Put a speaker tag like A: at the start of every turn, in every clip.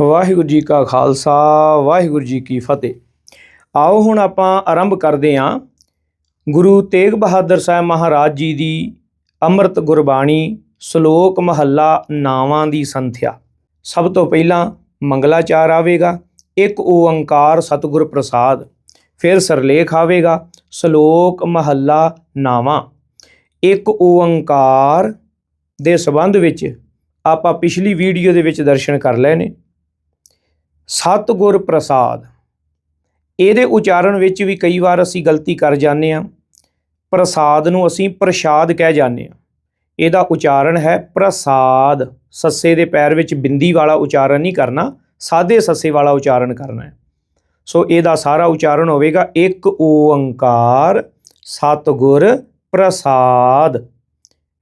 A: ਵਾਹਿਗੁਰੂ ਜੀ ਕਾ ਖਾਲਸਾ, ਵਾਹਿਗੁਰੂ ਜੀ ਕੀ ਫਤਿਹ। ਆਓ ਹੁਣ ਆਪਾਂ ਆਰੰਭ ਕਰਦੇ ਹਾਂ ਗੁਰੂ ਤੇਗ ਬਹਾਦਰ ਸਾਹਿਬ ਮਹਾਰਾਜ ਜੀ ਦੀ ਅੰਮ੍ਰਿਤ ਗੁਰਬਾਣੀ, ਸ਼ਲੋਕ ਮਹੱਲਾ ਨਾਵਾਂ ਦੀ ਸੰਥਿਆ। ਸਭ ਤੋਂ ਪਹਿਲਾਂ ਮੰਗਲਾਚਾਰ ਆਵੇਗਾ, ਇੱਕ ਓੰਕਾਰ ਸਤਿਗੁਰ ਪ੍ਰਸਾਦ, ਫਿਰ ਸਰਲੇਖ ਆਵੇਗਾ, ਸ਼ਲੋਕ ਮਹੱਲਾ ਨਾਵਾਂ। ਇੱਕ ਓੰਕਾਰ ਦੇ ਸੰਬੰਧ ਵਿੱਚ ਆਪਾਂ ਪਿਛਲੀ ਵੀਡੀਓ ਦੇ ਵਿੱਚ ਦਰਸ਼ਨ ਕਰ ਲਏ ਨੇ। ਸਤਿਗੁਰ ਪ੍ਰਸਾਦ। ਇਹਦੇ ਉਚਾਰਨ ਵਿੱਚ ਵੀ ਕਈ ਵਾਰ ਅਸੀਂ ਗਲਤੀ ਕਰ ਜਾਂਦੇ ਹਾਂ। ਪ੍ਰਸਾਦ ਨੂੰ ਅਸੀਂ ਪ੍ਰਸ਼ਾਦ ਕਹਿ ਜਾਂਦੇ ਹਾਂ। ਇਹਦਾ ਉਚਾਰਨ ਹੈ ਪ੍ਰਸਾਦ। ਸੱਸੇ ਦੇ ਪੈਰ ਵਿੱਚ ਬਿੰਦੀ ਵਾਲਾ ਉਚਾਰਨ ਨਹੀਂ ਕਰਨਾ, ਸਾਦੇ ਸੱਸੇ ਵਾਲਾ ਉਚਾਰਨ ਕਰਨਾ ਹੈ। ਸੋ ਇਹਦਾ ਸਾਰਾ ਉਚਾਰਨ ਹੋਵੇਗਾ ਇੱਕ ਓੰਕਾਰ, ਸਤਿਗੁਰ ਪ੍ਰਸਾਦ।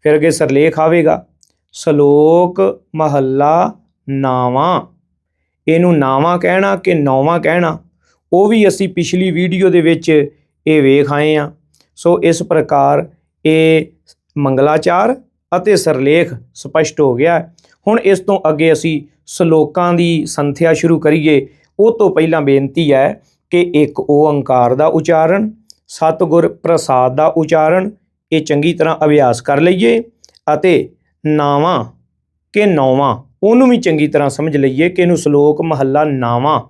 A: ਫਿਰ ਅੱਗੇ ਸਰਲੇਖ ਆਵੇਗਾ, ਸ਼ਲੋਕ ਮਹੱਲਾ ਨਾਵਾਂ। ਇਹਨੂੰ ਨਾਵਾਂ ਕਹਿਣਾ ਕਿ ਨੌਵਾਂ ਕਹਿਣਾ, ਉਹ ਵੀ ਅਸੀਂ ਪਿਛਲੀ ਵੀਡੀਓ ਦੇ ਵਿੱਚ ਇਹ ਵੇਖ ਆਏ ਆ ਸੋ ਇਸ ਪ੍ਰਕਾਰ ਇਹ ਮੰਗਲਾਚਾਰ ਅਤੇ ਸਰਲੇਖ ਸਪਸ਼ਟ ਹੋ ਗਿਆ। ਹੁਣ ਇਸ ਤੋਂ ਅੱਗੇ ਅਸੀਂ ਸ਼ਲੋਕਾਂ ਦੀ ਸੰਥਿਆ ਸ਼ੁਰੂ ਕਰੀਏ। ਉਹ ਤੋਂ ਪਹਿਲਾਂ ਬੇਨਤੀ ਹੈ ਕਿ ਇੱਕ ਓੰਕਾਰ ਦਾ ਉਚਾਰਨ, ਸਤਿਗੁਰ ਪ੍ਰਸਾਦ ਦਾ ਉਚਾਰਨ, ਇਹ ਚੰਗੀ ਤਰ੍ਹਾਂ ਅਭਿਆਸ ਕਰ ਲਈਏ ਅਤੇ ਨਾਵਾਂ ਕਿ ਨੌਵਾਂ, ਉਹਨੂੰ ਵੀ ਚੰਗੀ ਤਰ੍ਹਾਂ ਸਮਝ ਲਈਏ ਕਿ ਇਹਨੂੰ ਸ਼ਲੋਕ ਮਹੱਲਾ ਨਾਵਾਂ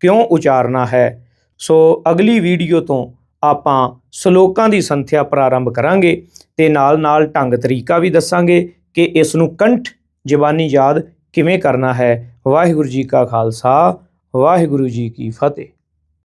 A: ਕਿਉਂ ਉਚਾਰਨਾ ਹੈ। ਸੋ ਅਗਲੀ ਵੀਡੀਓ ਤੋਂ ਆਪਾਂ ਸ਼ਲੋਕਾਂ ਦੀ ਸੰਥਿਆ ਪ੍ਰਾਰੰਭ ਕਰਾਂਗੇ ਤੇ ਨਾਲ ਨਾਲ ਢੰਗ ਤਰੀਕਾ ਵੀ ਦੱਸਾਂਗੇ ਕਿ ਇਸ ਨੂੰ ਕੰਠ ਜ਼ਬਾਨੀ ਯਾਦ ਕਿਵੇਂ ਕਰਨਾ ਹੈ। ਵਾਹਿਗੁਰੂ ਜੀ ਕਾ ਖਾਲਸਾ, ਵਾਹਿਗੁਰੂ ਜੀ ਕੀ ਫਤਿਹ।